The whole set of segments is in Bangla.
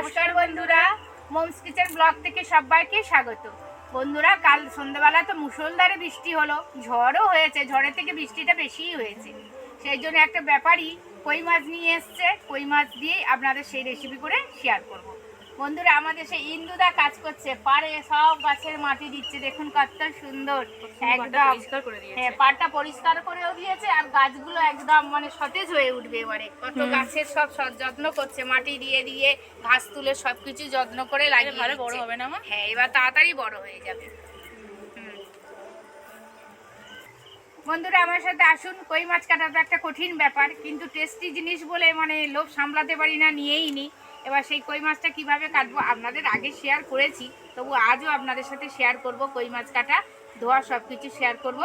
নমস্কার বন্ধুরা মোমস কিচেন ব্লগ থেকে সবাইকে স্বাগত বন্ধুরা, কাল সন্ধ্যাবেলা তো মুসলধারে বৃষ্টি হলো, ঝড়ও হয়েছে, ঝড়ের থেকে বৃষ্টিটা বেশিই হয়েছে সেই জন্য একটা ব্যাপারই, কই মাছ নিয়ে এসছে, কই মাছ দিয়েই আপনাদের সেই রেসিপি করে শেয়ার করব। বন্ধুরা আমাদের সেই ইন্দুদা কাজ করছে। পারে সব গাছের মাটি দিচ্ছে। দেখুন কত সুন্দর। একদম। পরিষ্কার করে দিয়েছে। হ্যাঁ পাটটা পরিষ্কার করেও দিয়েছে আর গাছগুলো একদম মানে সতেজ হয়ে উঠবে এবারে। কত গাছের সব যত্ন করছে। মাটি দিয়ে দিয়ে ঘাস তুলে সবকিছু যত্ন করে লাগিয়ে ভালো বড় হবে না হ্যাঁ এবার তাড়াতাড়ি বড় হয়ে যাবে। বন্ধুরা আমার সাথে আসুন। কই মাছ কাটা তো একটা কঠিন ব্যাপার কিন্তু টেস্টি জিনিস বলে মানে লোভ সামলাতে পারি না নিয়েই নি। এবার সেই কই মাছটা কীভাবে কাটবো আপনাদের আগে শেয়ার করেছি তবু আজও আপনাদের সাথে শেয়ার করব কই মাছ কাটা ধোয়া সব কিছু শেয়ার করব।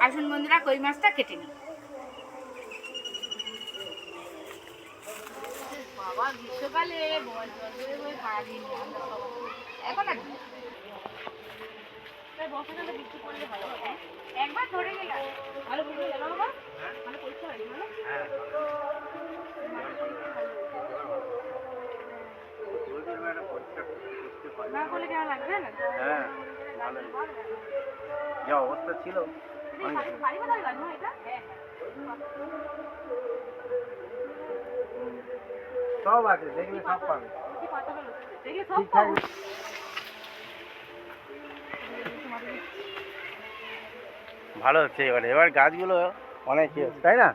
আসুন বন্ধুরা কই মাছটা কেটে নিই। গ্রীষ্মকালে সবাই। এখন আর বর্ষাকালে বৃষ্টি পড়লে ভালো হবে একবার ধরে গেলে ভালো বুঝতে গেল ভালো পরীক্ষা হয়নি ভালো না করলে কেমন লাগবে না হ্যাঁ যা অবস্থা ছিল হ্যাঁ সব আছে দেখলে সব পাবে। ঠিকঠাক ভালো হচ্ছে এবারে। এবার গাছগুলো অনেক ইয়ে হচ্ছে, তাই না?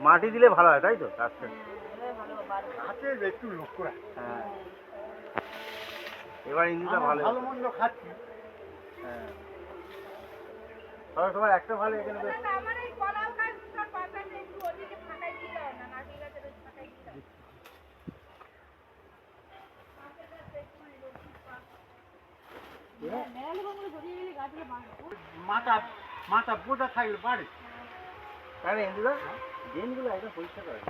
মাটি দিলে ভালো হয় তাই তো? গাছটা। হাতে একটু লক্ষ্য রাখ হ্যাঁ। এবার ইন্দুটা ভালো। ভালো মন্দ খাচ্ছি। হ্যাঁ। সবার একটা ভালো এখানে বেশ দাও মাথা মাথা পোটা থাকলে পারে। তাই না ড্রেনগুলো একদম পরিষ্কার করে।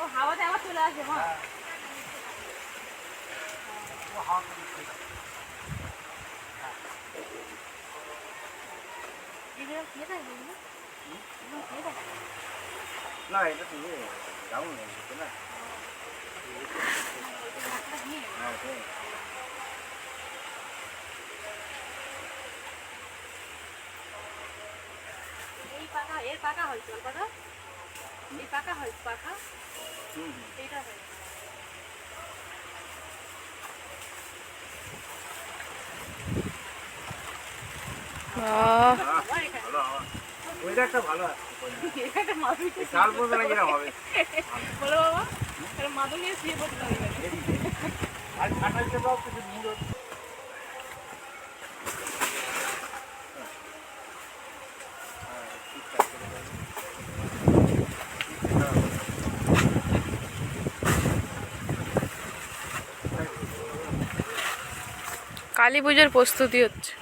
ও হাওয়াতে আবার চলে আসবে মা। এগুলো খেয়ে থাকবে এগুলো? এগুলো খেয়ে থাকবে? না এটা তো ইয়ে ডাউন হয়ে গেছে না মশলা দিয়ে নেবে। হ্যাঁ ওটাই। এই পাকা এর পাকা হয় চল পাকা এই পাকা হয় পাকা হুম হুম। এইটা হয় আহ, ভালো হাওয়া। ওইটা একটা ভালো আছে এটা মাদুর এই কাল পর্যন্ত নাকি না হবে বলো বাবা তাহলে মাদুর নিয়ে শুয়ে পড়তে হবে আর কাটাইতে দাও কিছু মুড়ো কালী পুজোর প্রস্তুতি হচ্ছে।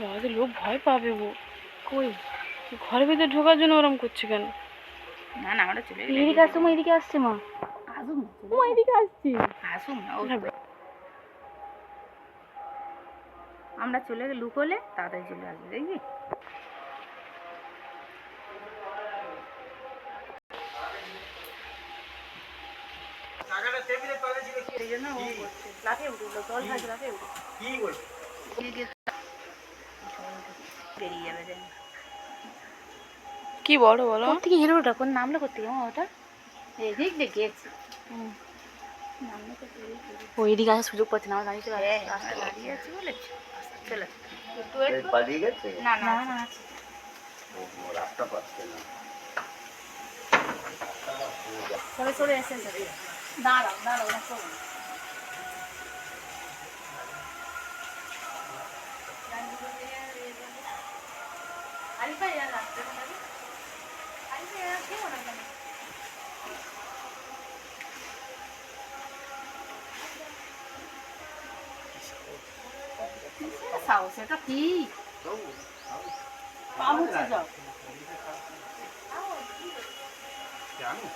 আমাদের লোক ভয় পাবে গো। কই? ঘরের ভিতরে ঢোকার জন্য ওরম করছে কেন? না না আমরা চলে এদিকে আসছে মা এদিকে আসছে মা। আসুন ও এদিকে আসছে। আসুন আমরা চলে গেলে লুকোলে তাড়াতাড়ি চলে আসবে দেখবি? কি? সেই জন্য ও করছে। লাফিয়ে উঠল জল খাচ্ছে লাফিয়ে উঠল কি? বলছো বেরিয়ে যাবে দেখ কি বড় বলো। কোথেকে হিরোটা? কোন নামলো কোথেকে আমার ওটা? এদিক দিয়ে গেছে নামলো কোথেকে ও এদিকে আসার সুযোগ পাচ্ছে না চলে হ্যাঁ আসছে। দাঁড়িয়ে আছে বলেছে চলে পালিয়ে গেছে? না না না রাস্তা পাচ্ছে না। সরে সরে এসে দাঁড়াও দাঁড়াও না। আরিফা, এরা রাখতে পারবে? আরিফা, এরা খেও না কেন? কিসের সাহস? এটা কি? পা মুছে যাও জানো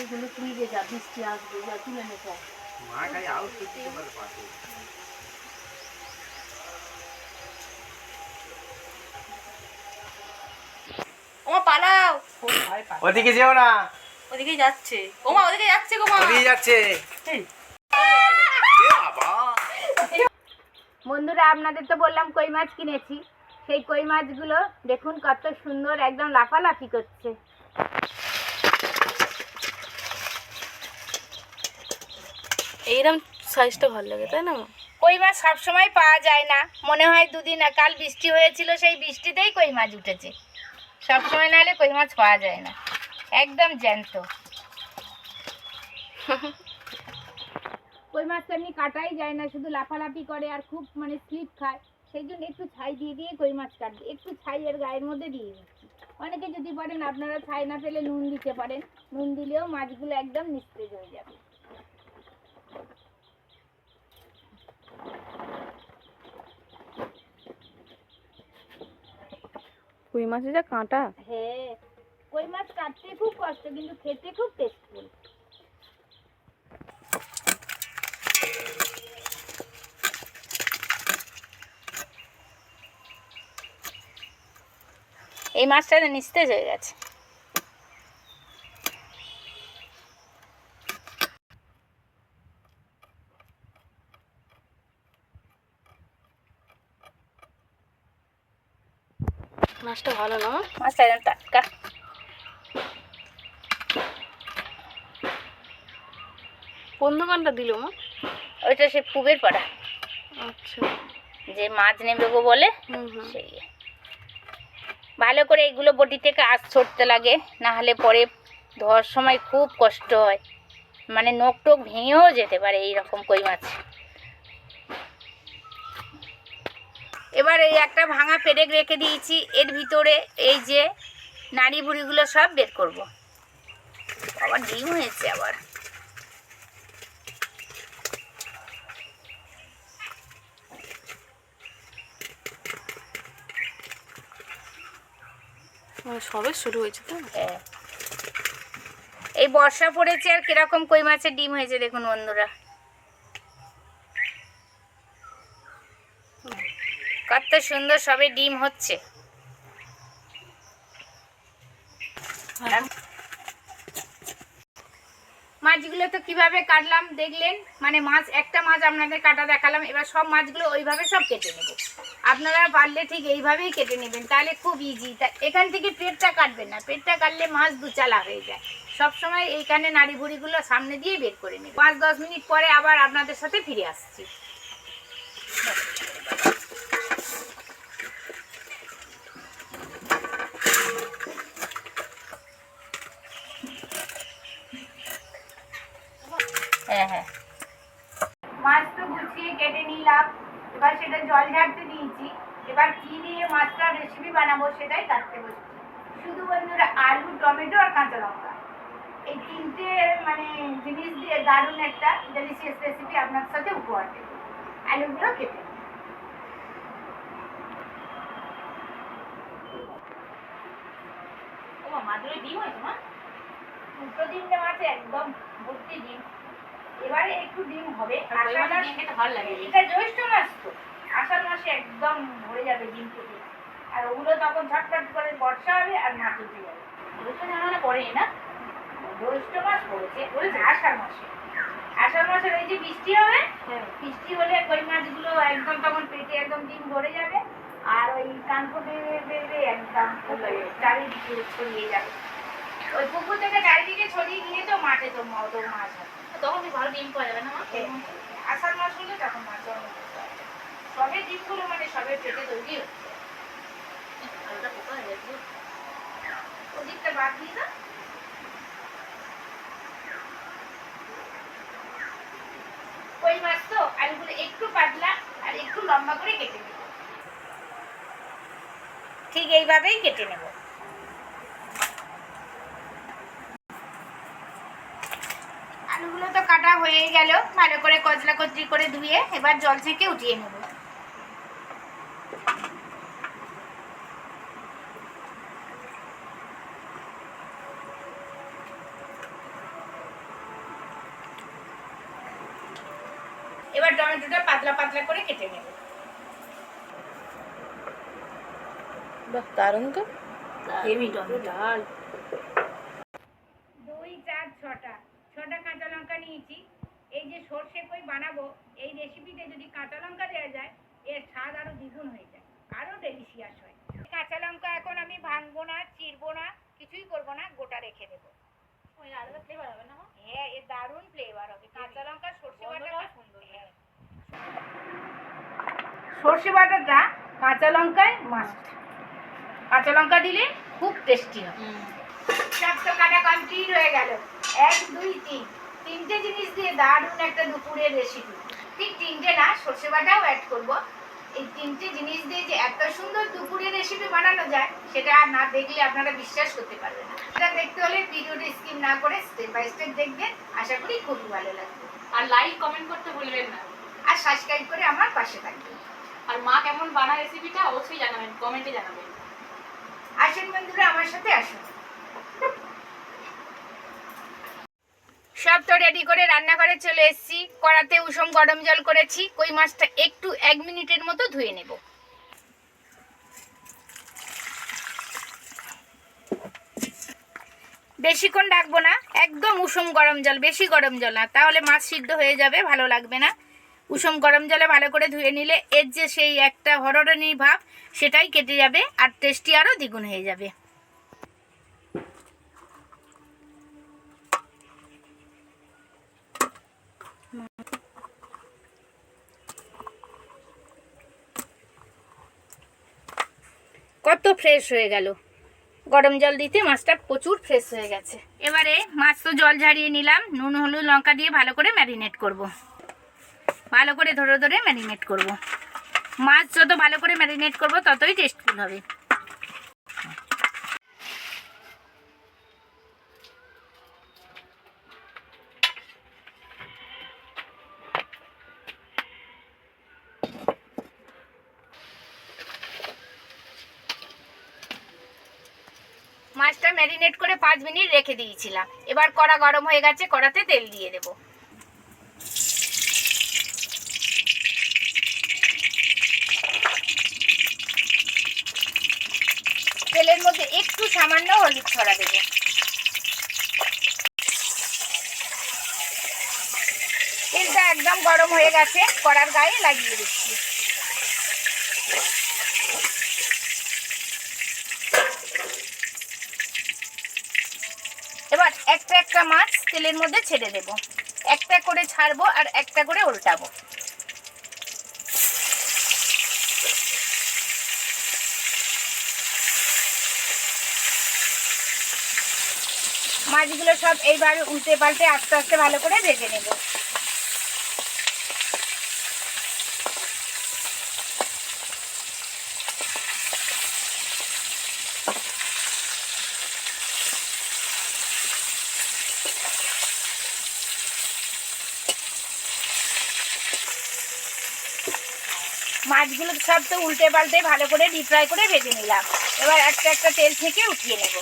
এগুলো তুলে যা বৃষ্টি আসবে, যা তুলে নে যাও। মা খাই আউট করতে পারে পাশে। ওমা পালাও। খুব ভয় পায় ওদিকে যেও না। ওদিকে যাচ্ছে। ওমা ওদিকে যাচ্ছে গো ওদিকে যাচ্ছে। বন্ধুরা আপনাদের তো বললাম কই মাছ কিনেছি। সেই কই মাছগুলো দেখুন কত সুন্দর একদম লাফালাফি করছে। এইরকম সাইজটা ভালো লাগে তাই না? মা কই মাছ সবসময় পাওয়া যায় না। মনে হয় দুদিন কাল বৃষ্টি হয়েছিল সেই বৃষ্টিতেই কই মাছ উঠেছে। সবসময় নাহলে কই মাছ পাওয়া যায় না। একদম জ্যান্ত। কই মাছ তো এমনি কাটাই যায় না শুধু লাফালাফি করে আর খুব মানে স্লিপ খায়। সেই জন্য একটু ছাই দিয়ে দিয়ে কই মাছ কাটবে। একটু ছাই এর গায়ের মধ্যে দিয়ে দিচ্ছি। অনেকে যদি পারেন আপনারা ছাই না পেলে নুন দিতে পারেন নুন দিলেও মাছগুলো একদম নিস্তেজ হয়ে যাবে। কই মাছে যা কাঁটা? হ্যাঁ কই মাছ কাটতে খুব কষ্ট কিন্তু খেতে খুব টেস্টফুল এই মাছটা তো নিস্তেজ হয়ে গেছে। মাছটা ভালো না। মাছটা একদম টাটকা কোন দোকানটা দিল মা? ওইটা সে পুবের পাড়া। আচ্ছা। যে মাছ নেবে গো বলে সেই। ভালো করে এগুলো বটি থেকে আঁচ ছড়তে লাগে না হলে পরে ধোয়ার সময় খুব কষ্ট হয়। মানে নখ টোক ভেঙেও যেতে পারে এই রকম কই মাছ। এবার এই একটা ভাঙা পেরেক রেখে দিয়েছি। এর ভিতরে এই যে নাড়ি বুড়িগুলো সব বের করব। আবার ডিম হয়েছে আবার। সবে শুরু হয়েছে তো? হ্যাঁ। এই বর্ষা পড়েছে আর কীরকম কই মাছের ডিম হয়েছে দেখুন বন্ধুরা কত সুন্দর সবে ডিম হচ্ছে। মাছগুলো তো কীভাবে কাটলাম দেখলেন? মানে মাছ, একটা মাছ আপনাদের কাটা দেখালাম, এবার সব মাছগুলো ওইভাবে সব কেটে নেব। আপনারা পারলে ঠিক এইভাবেই কেটে নেবেন, তাহলে খুব ইজি তা এখান থেকে পেটটা কাটবেন না, পেটটা কাটলে মাছ দুচালা হয়ে যায়। সব সময় এইখানে নাড়ি ভুড়িগুলো সামনে দিয়ে বের করে নেব। পাঁচ দশ মিনিট পরে আবার আপনাদের সাথে ফিরে আসছি। হ্যাঁ হ্যাঁ। মাছ তো গুছিয়ে কেটে নিলাম। এবার সেটা জল ঝাড়তে দিয়েছি। এবার কি দিয়ে মাছটা রেসিপি বানাবো সেটাই কাটতে বসছি। শুধু বন্ধুরা আলু টমেটো আর কাঁচা লঙ্কা। এই তিনটে মানে জিনিস দিয়ে দারুণ একটা ডেলিশিয়াস রেসিপি আপনার সাথে উপহার দেবো। আলুগুলো কেটে মাদুরে ডিম হয়েছে মা? দুটো ডিমটা মাছে একদম ভর্তি ডিম। এবারে একটু ডিম হবে। আষাঢ় মাস ভালো লাগে। এটা জ্যৈষ্ঠ মাস তো। আষাঢ় মাসে একদম ভরে যাবে ডিম থেকে আর ওগুলো তখন ঝটপট করে বর্ষা হবে আর মাছ উঠে যাবে। জ্যৈষ্ঠ জানা পরে না? জ্যৈষ্ঠ মাস পড়েছে। বলেছে আষাঢ় মাসে। আষাঢ় মাসের ওই যে বৃষ্টি হবে বৃষ্টি হলে কই মাছগুলো একদম তখন পেটে একদম ডিম ভরে যাবে। আর ওই বেড়ে একদম চারিদিকে ছড়িয়ে যাবে। ওই পুকুর থেকে চারিদিকে ছড়িয়ে গিয়ে তো মাঠে তো মাছ হয়। তখন ভালো ডিম পাওয়া যাবে না হ্যাঁ। আষাঢ় মাস হলে তখন মাছ জন্ম সবে ডিমগুলো মানে সবে পেটে তৈরি হালকা ওদিকটা বাদ দিয়ে না ওই মাছ তো আলুগুলো একটু পাতলা আর একটু লম্বা করে কেটে নেব। ঠিক এইভাবেই কেটে নেব। হয়ে গেল। ভালো করে কচলা কচলি করে ধুয়ে এবার জল থেকে উঠিয়ে নেব। এবার টমেটোটা পাতলা পাতলা করে কেটে নেব। দারুণ তো। হেভি টমেটো লাল দুই চার ছটা ছটা কাঁচা লঙ্কা নিয়েছি এই যে সর্ষে কই বানাবো এই রেসিপিতে যদি কাঁচা লঙ্কা দেওয়া যায় এর স্বাদ আরও দ্বিগুণ হয়ে যায় আরও ডেলিশিয়াস হয় কাঁচা লঙ্কা এখন আমি ভাঙবো না চিরবো না কিছুই করব না গোটা রেখে দেবো। ওই আলাদা ফ্লেভার হবে না হ্যাঁ এর দারুণ ফ্লেভার হবে। কাঁচা লঙ্কা সর্ষে বাটা সুন্দর হ্যাঁ। সর্ষে বাটাটা কাঁচা লঙ্কায় মাস্ট কাঁচা লঙ্কা দিলে খুব টেস্টি হবে সব তো কাটা কমপ্লিট হয়ে গেল। এক দুই তিন। তিনটে জিনিস দিয়ে দারুণ একটা দুপুরের রেসিপি ঠিক তিনটে না সর্ষে বাটাও অ্যাড করব। এই তিনটে জিনিস দিয়ে যে এত সুন্দর দুপুরের রেসিপি বানানো যায় সেটা আর না দেখলে আপনারা বিশ্বাস করতে পারবেন না। এটা দেখতে হলে ভিডিওটা স্কিপ না করে স্টেপ বাই স্টেপ দেখবেন। আশা করি খুবই ভালো লাগবে। আর লাইক কমেন্ট করতে ভুলবেন না। আর সাবস্ক্রাইব করে আমার পাশে থাকবেন। আর মা কেমন বানায় রেসিপিটা অবশ্যই জানাবেন কমেন্টে জানাবেন। আসুন বন্ধুরা আমার সাথে আসুন। সব তো রেডি করে রান্নাঘরে চলে এসেছি। কড়াতে উষম গরম জল করেছি। কই মাছটা একটু এক মিনিটের মতো ধুয়ে নেব। বেশিক্ষণ রাখব না। একদম উষম গরম জল, বেশি গরম জল না। তাহলে মাছ সিদ্ধ হয়ে যাবে, ভালো লাগবে না। উষম গরম জলে ভালো করে ধুয়ে নিলে এর যে সেই একটা হরড়নি ভাব, সেটাই কেটে যাবে আর টেস্টি আরও দ্বিগুণ হয়ে যাবে। কত ফ্রেশ হয়ে গেল গরম জল দিতে মাছটা প্রচুর ফ্রেশ হয়ে গেছে এবারে মাছ তো জল ঝাড়িয়ে নিলাম, নুন, হলুদ, লঙ্কা দিয়ে ভালো করে ম্যারিনেট করব। ভালো করে ধরে ধরে ম্যারিনেট করব। মাছ যত ভালো করে ম্যারিনেট করব, ততই টেস্টফুল হবে মাছটা ম্যারিনেট করে পাঁচ মিনিট রেখে দিয়েছিলাম। এবার কড়া গরম হয়ে গেছে, কড়াতে তেল দিয়ে দেব। তেলের মধ্যে একটু সামান্য হলুদ ছড়া দেব। তেলটা একদম গরম হয়ে গেছে, কড়ার গায়ে লাগিয়ে দিচ্ছি এবার একটা একটা মাছ তেলের মধ্যে ছেড়ে দেব। একটা করে ছাড়বো আর একটা করে উল্টাবো। মাছগুলো সব এইবার উল্টে পাল্টে আস্তে আস্তে ভালো করে ভেজে নেব। মাছগুলো সব তো উল্টে পাল্টে ভালো করে ডিপ ফ্রাই করে ভেজে নিলাম। এবার একটা একটা তেল থেকে উঠিয়ে নেব।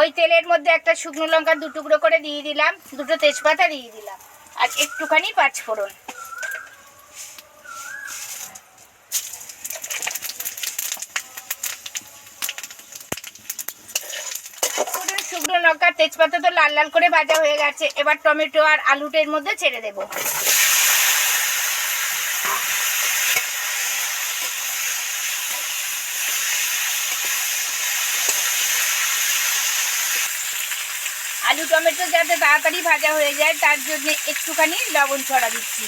ওই তেলের মধ্যে একটা শুকনো লঙ্কা দু টুকরো করে দিয়ে দিলাম, দুটো তেজপাতা দিয়ে দিলাম। আর একটুখানি পাঁচফোড়ন ফোড়ন, শুকনো লঙ্কা তেজপাতা তো লাল লাল করে ভাজা হয়ে গেছে। এবার টমেটো আর আলুটের মধ্যে ছেড়ে দেবো আলু টমেটো যাতে তাড়াতাড়ি ভাজা হয়ে যায়, তার জন্য একটুখানি লবণ ছড়া দিচ্ছি।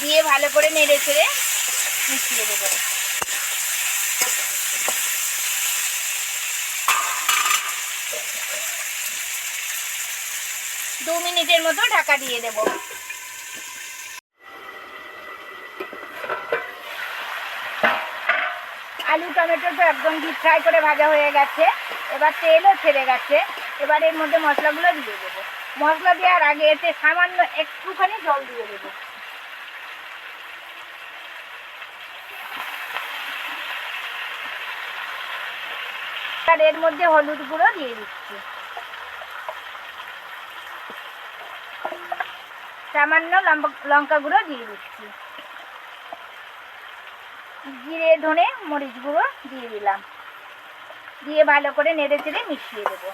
দিয়ে ভালো করে নেড়ে ছেড়ে মিশিয়ে দেবো। দু মিনিটের মতো ঢাকা দিয়ে দেবো। আলু টমেটো তো একদম ডিপ ফ্রাই করে ভাজা হয়ে গেছে। এবার তেলও ছেড়ে গেছে। এবার এর মধ্যে মশলাগুলো দিয়ে দেবো। মশলা দেওয়ার আগে এতে সামান্য একটুখানি জল দিয়ে দেবো। আর এর মধ্যে হলুদ গুঁড়ো দিয়ে দিচ্ছি। সামান্য লঙ্কা গুঁড়ো দিয়ে দিচ্ছি। জিরে, ধনে, মরিচ গুঁড়ো দিয়ে দিলাম। দিয়ে ভালো করে নেড়ে চেড়ে মিশিয়ে দেবো।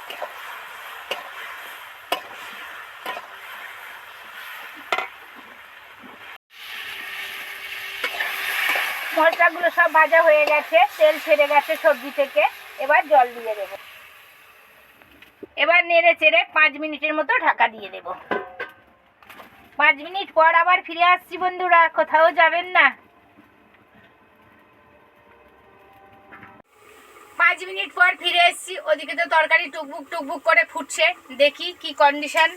মশলাগুলো সব ভাজা হয়ে গেছে, তেল ছেড়ে গেছে সবজি থেকে। এবার জল দিয়ে দেবো। এবার নেড়ে চেড়ে পাঁচ মিনিটের মতো ঢাকা দিয়ে দেবো। পাঁচ মিনিট পর আবার ফিরে আসছি বন্ধুরা, কোথাও যাবেন না। পাঁচ মিনিট পর ফিরে এসেছি, ওদিকে তো তরকারি টুকবুক টুকবুক করে ফুটছে, দেখি কি কন্ডিশন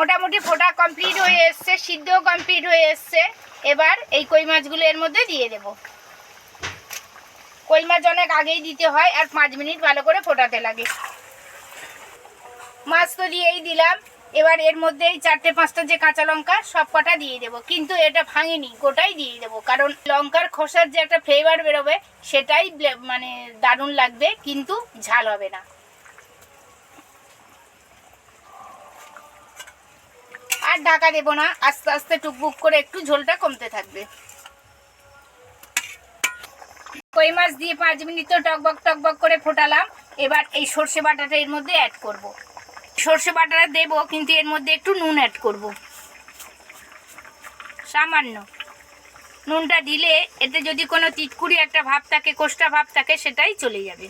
মোটামুটি ফোটা কমপ্লিট হয়ে এসছে, সিদ্ধও কমপ্লিট হয়ে এসছে। এবার এই কই মাছগুলো এর মধ্যে দিয়ে দেব। কই মাছ অনেক আগেই দিতে হয়, আর পাঁচ মিনিট ভালো করে ফোটাতে লাগে। মাছ তো দিয়েই দিলাম, এবার এর মধ্যে এই চারটে পাঁচটা যে কাঁচা লঙ্কা, সব কটা দিয়ে দেবো। কিন্তু এটা ভাঙিনি, গোটাই দিয়ে দেবো। কারণ লঙ্কার খোসার যে একটা ফ্লেভার বেরোবে, সেটাই মানে দারুণ লাগবে, কিন্তু ঝাল হবে না। আর ঢাকা দেবো না। আস্তে আস্তে টুকবুক করে একটু ঝোলটা কমতে থাকবে। কই মাছ দিয়ে পাঁচ মিনিট তো টকবক টকবক করে ফোটালাম। এবার এই সর্ষে বাটাটা এর মধ্যে অ্যাড করব। সর্ষে বাটাটা দেবো, কিন্তু এর মধ্যে একটু নুন অ্যাড করব। সামান্য। নুনটা দিলে এতে যদি কোনো তিটকুড়ি একটা ভাব থাকে, কোষ্টা ভাব থাকে, সেটাই চলে যাবে।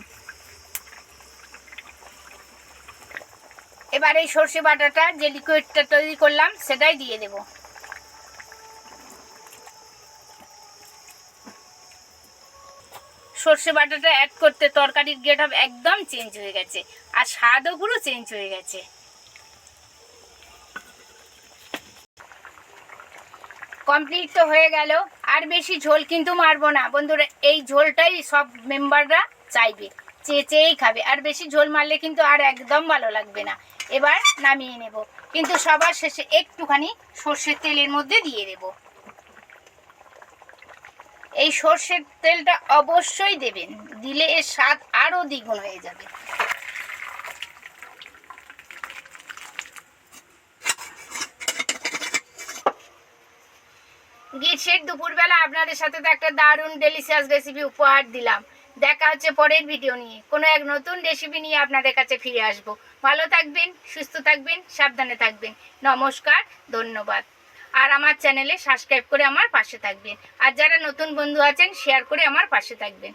এবার এই সর্ষে বাটাটা যে লিকুইডটা তৈরি করলাম, সেটাই দিয়ে দেব। সর্ষে বাটাটা অ্যাড করতে তরকারির গেট একদম চেঞ্জ হয়ে গেছে, আর স্বাদও পুরো চেঞ্জ হয়ে গেছে। কমপ্লিট তো হয়ে গেল, আর বেশি ঝোল কিন্তু মারবো না। বন্ধুরা, এই ঝোলটাই সব মেম্বাররা চাইবে। চেয়ে চেয়েই খাবে। আর বেশি ঝোল মারলে কিন্তু আর একদম ভালো লাগবে না। এবার নামিয়ে নেব। কিন্তু সবার শেষে একটুখানি সর্ষের তেলের মধ্যে দিয়ে দেব। এই সর্ষের তেলটা অবশ্যই দেবেন। দিলে এর স্বাদ আরও দ্বিগুণ হয়ে যাবে। গ্রীষ্মের দুপুরবেলা আপনাদের সাথে তো একটা দারুণ ডেলিশিয়াস রেসিপি উপহার দিলাম। দেখা হচ্ছে পরের ভিডিও নিয়ে। কোনো এক নতুন রেসিপি নিয়ে আপনাদের কাছে ফিরে আসব। ভালো থাকবেন, সুস্থ থাকবেন, সাবধানে থাকবেন। নমস্কার, ধন্যবাদ। আর আমার চ্যানেলে সাবস্ক্রাইব করে আমার পাশে থাকবেন। আর যারা নতুন বন্ধু আছেন শেয়ার করে আমার পাশে থাকবেন।